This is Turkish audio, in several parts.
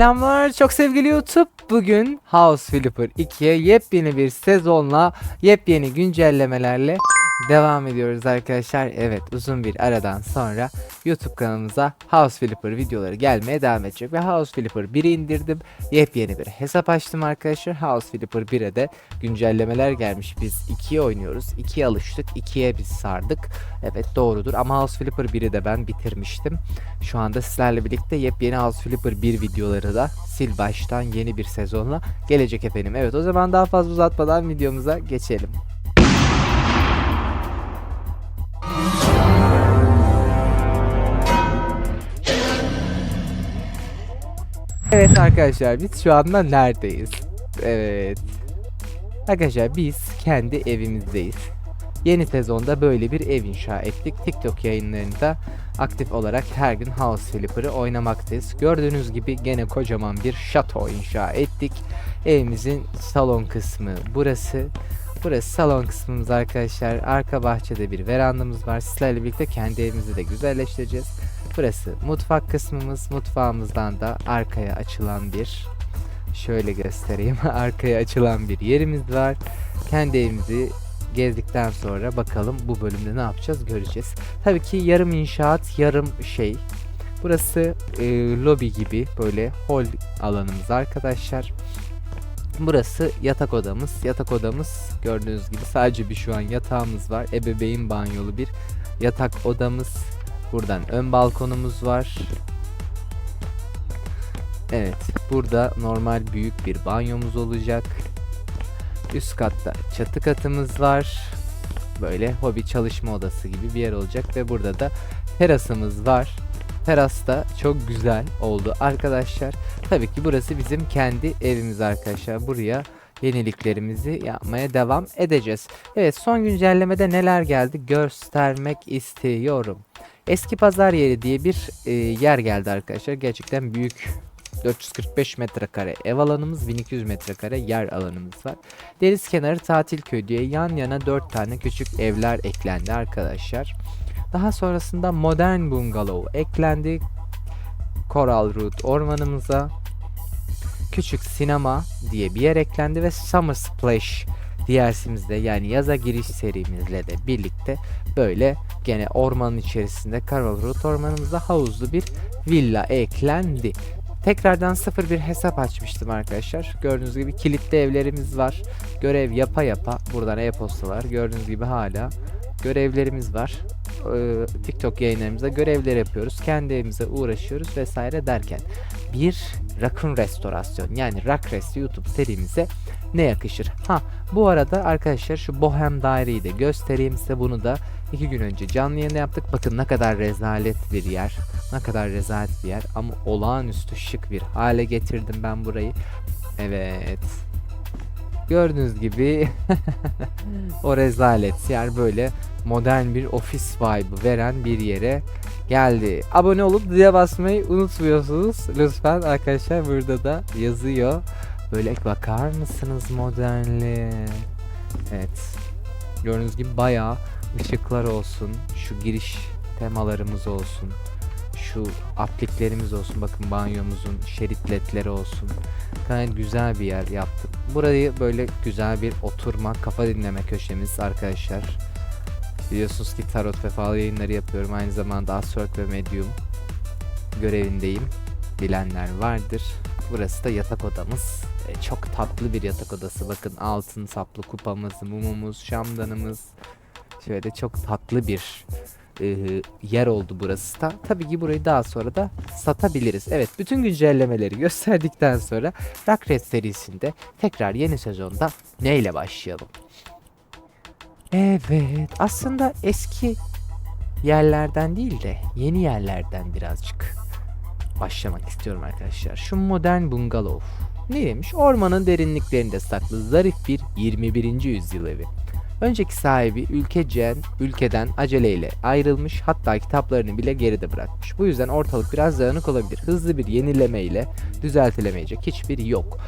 Selamlar çok sevgili YouTube. Bugün House Flipper 2'ye yepyeni bir sezonla yepyeni güncellemelerle devam ediyoruz arkadaşlar. Evet uzun bir aradan sonra YouTube kanalımıza House Flipper videoları gelmeye devam edecek. Ve House Flipper 1'i indirdim. Yepyeni bir hesap açtım arkadaşlar. House Flipper 1'e de güncellemeler gelmiş. Biz 2'ye oynuyoruz. 2'ye alıştık. 2'ye biz sardık. Evet doğrudur ama House Flipper 1'i de ben bitirmiştim. Şu anda sizlerle birlikte yepyeni House Flipper 1 videoları da sil baştan yeni bir sezonla gelecek efendim. Evet o zaman daha fazla uzatmadan videomuza geçelim. Evet arkadaşlar biz şu anda neredeyiz? Evet. Arkadaşlar biz kendi evimizdeyiz. Yeni sezonda böyle bir ev inşa ettik. TikTok yayınlarında aktif olarak her gün House Flipper'ı oynamaktayız. Gördüğünüz gibi gene kocaman bir şato inşa ettik. Evimizin salon kısmı burası. Burası salon kısmımız arkadaşlar. Arka bahçede bir verandamız var. Sizlerle birlikte kendi evimizi de güzelleştireceğiz. Burası mutfak kısmımız. Mutfağımızdan da arkaya açılan bir şöyle göstereyim. arkaya açılan bir yerimiz var. Kendi evimizi gezdikten sonra bakalım bu bölümde ne yapacağız göreceğiz. Tabii ki yarım inşaat, yarım şey. Burası e, lobi gibi böyle hol alanımız arkadaşlar. Burası yatak odamız. Yatak odamız gördüğünüz gibi sadece bir şu an yatağımız var. Ebeveyn banyolu bir yatak odamız. Buradan ön balkonumuz var. Evet, burada normal büyük bir banyomuz olacak. Üst katta çatı katımız var. Böyle hobi çalışma odası gibi bir yer olacak ve burada da terasımız var. Teras da çok güzel oldu arkadaşlar. Tabii ki burası bizim kendi evimiz arkadaşlar. Buraya yeniliklerimizi yapmaya devam edeceğiz. Evet son güncellemede neler geldi göstermek istiyorum. Eski pazar yeri diye bir e, yer geldi arkadaşlar. Gerçekten büyük 445 metrekare ev alanımız, 1200 metrekare yer alanımız var. Deniz kenarı tatil köyü diye yan yana 4 tane küçük evler eklendi arkadaşlar. Daha sonrasında modern bungalow eklendi. Coral Root ormanımıza. Küçük sinema diye bir yer eklendi ve Summer Splash DLC'mizde yani yaza giriş serimizle de birlikte böyle gene ormanın içerisinde Coral Root ormanımızda havuzlu bir villa eklendi. Tekrardan sıfır bir hesap açmıştım arkadaşlar. Gördüğünüz gibi kilitli evlerimiz var. Görev yapa yapa buradan e-postalar. Gördüğünüz gibi hala görevlerimiz var. Ee, TikTok yayınlarımızda görevler yapıyoruz. Kendi evimize uğraşıyoruz vesaire derken bir rakun restorasyon yani Rakrest YouTube serimize ne yakışır? Ha bu arada arkadaşlar şu Bohem Daire'yi de göstereyim size bunu da iki gün önce canlı yayında yaptık. Bakın ne kadar rezalet bir yer. Ne kadar rezalet bir yer ama olağanüstü şık bir hale getirdim ben burayı. Evet. Gördüğünüz gibi o rezalet yer böyle modern bir ofis vibe veren bir yere geldi. Abone olup zile basmayı unutmuyorsunuz. Lütfen arkadaşlar burada da yazıyor. Böyle bakar mısınız modernliğe? Evet. Gördüğünüz gibi bayağı ışıklar olsun. Şu giriş temalarımız olsun. Şu apliklerimiz olsun. Bakın banyomuzun şerit ledleri olsun. Gayet güzel bir yer yaptım. Burayı böyle güzel bir oturma, kafa dinleme köşemiz arkadaşlar. Biliyorsunuz ki tarot ve fal yayınları yapıyorum. Aynı zamanda Astrolog ve Medium görevindeyim. Bilenler vardır. Burası da yatak odamız. Çok tatlı bir yatak odası. Bakın altın saplı kupamız, mumumuz, şamdanımız. Şöyle çok tatlı bir e, yer oldu burası da. Tabii ki burayı daha sonra da satabiliriz. Evet bütün güncellemeleri gösterdikten sonra Rockred serisinde tekrar yeni sezonda neyle başlayalım? Evet aslında eski yerlerden değil de yeni yerlerden birazcık başlamak istiyorum arkadaşlar. Şu modern bungalov. Neymiş? Ormanın derinliklerinde saklı zarif bir 21. yüzyıl evi. Önceki sahibi ülkecen, ülkeden aceleyle ayrılmış hatta kitaplarını bile geride bırakmış. Bu yüzden ortalık biraz dağınık olabilir. Hızlı bir yenileme ile düzeltilemeyecek hiçbir yok.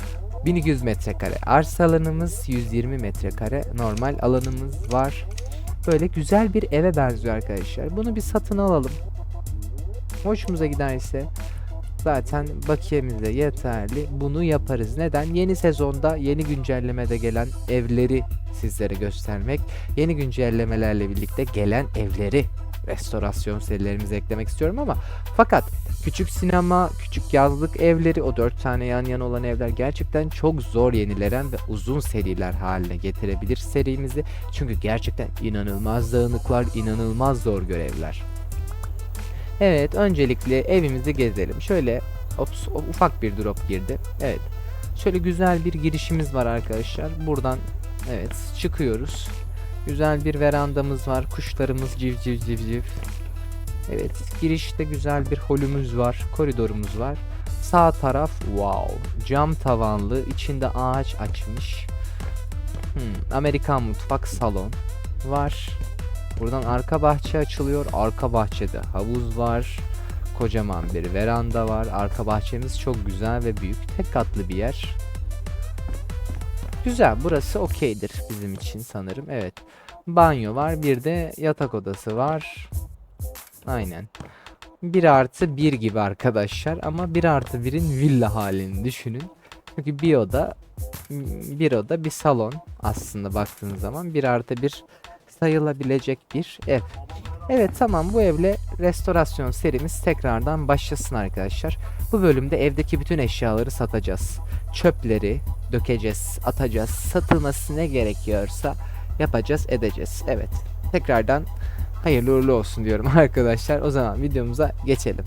1200 metrekare arsa alanımız, 120 metrekare normal alanımız var. Böyle güzel bir eve benziyor arkadaşlar. Bunu bir satın alalım. Hoşumuza giderse zaten bakiyemiz de yeterli. Bunu yaparız. Neden? Yeni sezonda yeni güncellemede gelen evleri sizlere göstermek. Yeni güncellemelerle birlikte gelen evleri restorasyon serilerimize eklemek istiyorum ama fakat küçük sinema, küçük yazlık evleri o dört tane yan yana olan evler gerçekten çok zor yenilenen ve uzun seriler haline getirebilir serimizi. Çünkü gerçekten inanılmaz dağınıklar, inanılmaz zor görevler. Evet, öncelikle evimizi gezelim. Şöyle ops, ufak bir drop girdi. Evet. Şöyle güzel bir girişimiz var arkadaşlar. Buradan evet çıkıyoruz. Güzel bir verandamız var. Kuşlarımız civ civ civ civ. Evet, girişte güzel bir holümüz var. Koridorumuz var. Sağ taraf wow. Cam tavanlı, içinde ağaç açmış. Hmm, Amerikan mutfak salon var. Buradan arka bahçe açılıyor. Arka bahçede havuz var. Kocaman bir veranda var. Arka bahçemiz çok güzel ve büyük. Tek katlı bir yer. Güzel. Burası okeydir bizim için sanırım. Evet. Banyo var. Bir de yatak odası var. Aynen. 1 artı 1 gibi arkadaşlar. Ama 1 artı 1'in villa halini düşünün. Çünkü bir oda bir oda bir salon aslında baktığınız zaman 1 artı 1 sayılabilecek bir ev. Evet tamam bu evle restorasyon serimiz tekrardan başlasın arkadaşlar. Bu bölümde evdeki bütün eşyaları satacağız. Çöpleri dökeceğiz, atacağız. Satılması ne gerekiyorsa yapacağız, edeceğiz. Evet. Tekrardan hayırlı uğurlu olsun diyorum arkadaşlar. O zaman videomuza geçelim.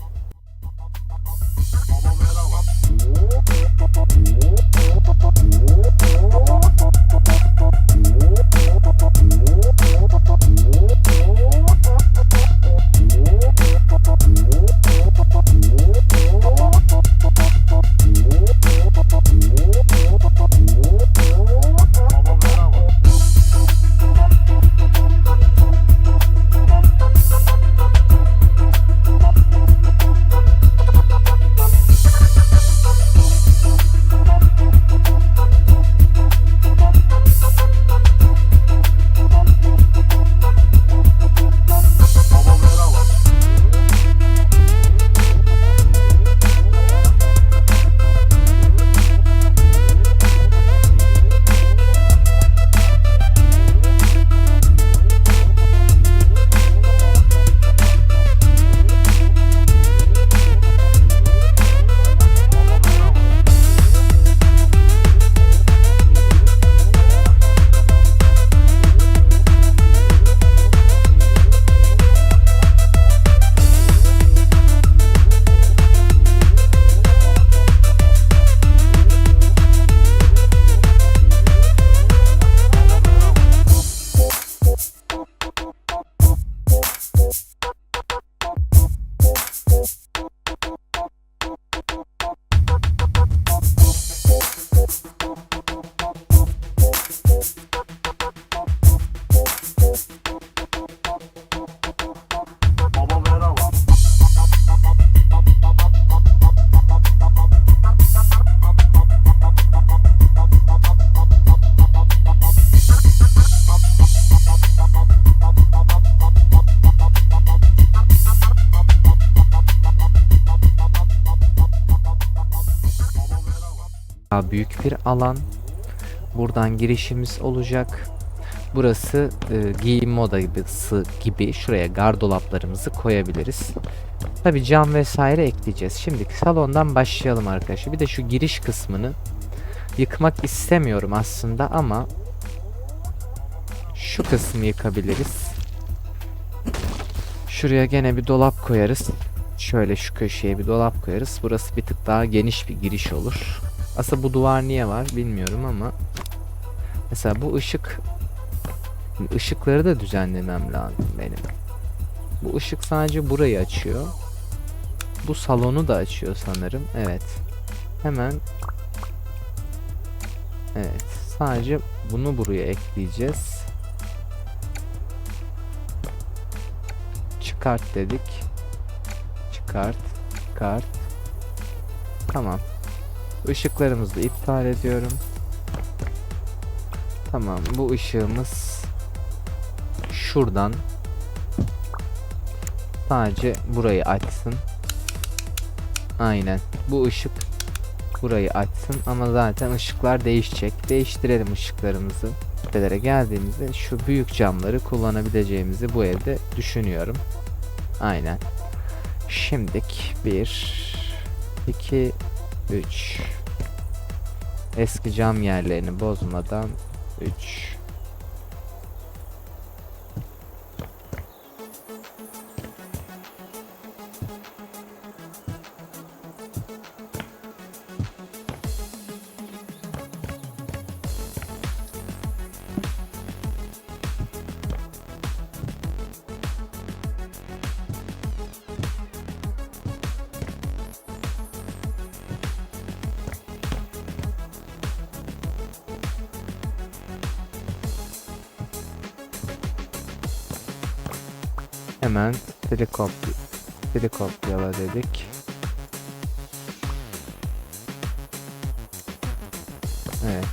Daha büyük bir alan. Buradan girişimiz olacak. Burası e, giyinme odası gibi şuraya gardolaplarımızı koyabiliriz. Tabi cam vesaire ekleyeceğiz. Şimdi salondan başlayalım arkadaşlar. Bir de şu giriş kısmını yıkmak istemiyorum aslında ama şu kısmı yıkabiliriz. Şuraya gene bir dolap koyarız. Şöyle şu köşeye bir dolap koyarız. Burası bir tık daha geniş bir giriş olur. Aslında bu duvar niye var bilmiyorum ama mesela bu ışık ışıkları da düzenlemem lazım benim. Bu ışık sadece burayı açıyor. Bu salonu da açıyor sanırım. Evet. Hemen Evet. Sadece bunu buraya ekleyeceğiz. Çıkart dedik. Çıkart. Çıkart. Tamam. Işıklarımızı iptal ediyorum. Tamam bu ışığımız şuradan sadece burayı açsın. Aynen. Bu ışık burayı açsın ama zaten ışıklar değişecek. Değiştirelim ışıklarımızı. Tepelere geldiğimizde şu büyük camları kullanabileceğimizi bu evde düşünüyorum. Aynen. Şimdik 1 2 3 Eski cam yerlerini bozmadan 3 Hemen trikop trikopyala dedik. Evet.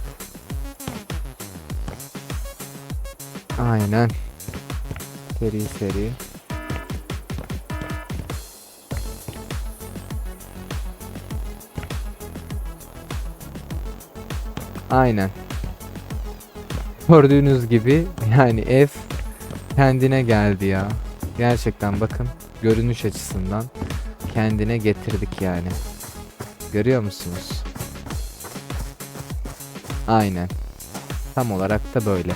Aynen. Seri seri. Aynen. Gördüğünüz gibi yani ev kendine geldi ya. Gerçekten bakın görünüş açısından kendine getirdik yani. Görüyor musunuz? Aynen. Tam olarak da böyle.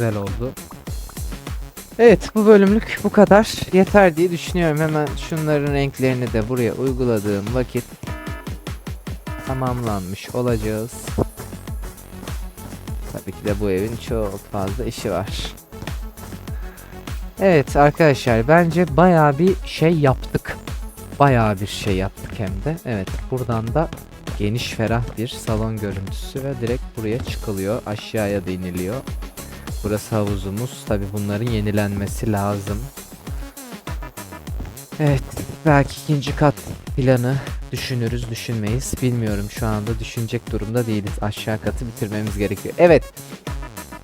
Güzel oldu. Evet bu bölümlük bu kadar. Yeter diye düşünüyorum. Hemen şunların renklerini de buraya uyguladığım vakit tamamlanmış olacağız. Tabii ki de bu evin çok fazla işi var. Evet arkadaşlar bence bayağı bir şey yaptık. Bayağı bir şey yaptık hem de. Evet buradan da geniş ferah bir salon görüntüsü ve direkt buraya çıkılıyor. Aşağıya da iniliyor. Burası havuzumuz. Tabi bunların yenilenmesi lazım. Evet. Belki ikinci kat planı düşünürüz düşünmeyiz. Bilmiyorum şu anda düşünecek durumda değiliz. Aşağı katı bitirmemiz gerekiyor. Evet.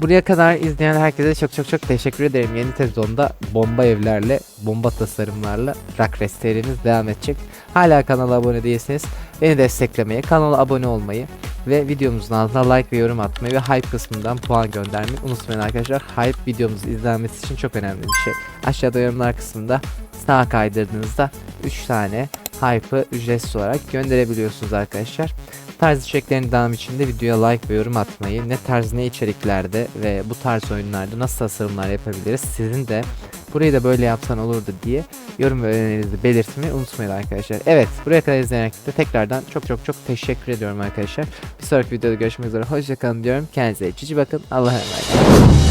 Buraya kadar izleyen herkese çok çok çok teşekkür ederim. Yeni sezonda bomba evlerle, bomba tasarımlarla Rock serimiz devam edecek. Hala kanala abone değilseniz beni desteklemeye, kanala abone olmayı ve videomuzun altına like ve yorum atmayı ve hype kısmından puan göndermeyi unutmayın arkadaşlar. Hype videomuzun izlenmesi için çok önemli bir şey. Aşağıda yorumlar kısmında sağa kaydırdığınızda 3 tane hype'ı ücretsiz olarak gönderebiliyorsunuz arkadaşlar. Tarz içeriklerin devamı için de videoya like ve yorum atmayı, ne tarz ne içeriklerde ve bu tarz oyunlarda nasıl tasarımlar yapabiliriz sizin de burayı da böyle yapsan olurdu diye yorum ve önerilerinizi belirtmeyi unutmayın arkadaşlar. Evet buraya kadar izleyen herkese tekrardan çok çok çok teşekkür ediyorum arkadaşlar. Bir sonraki videoda görüşmek üzere hoşçakalın diyorum. Kendinize cici bakın. Allah'a emanet.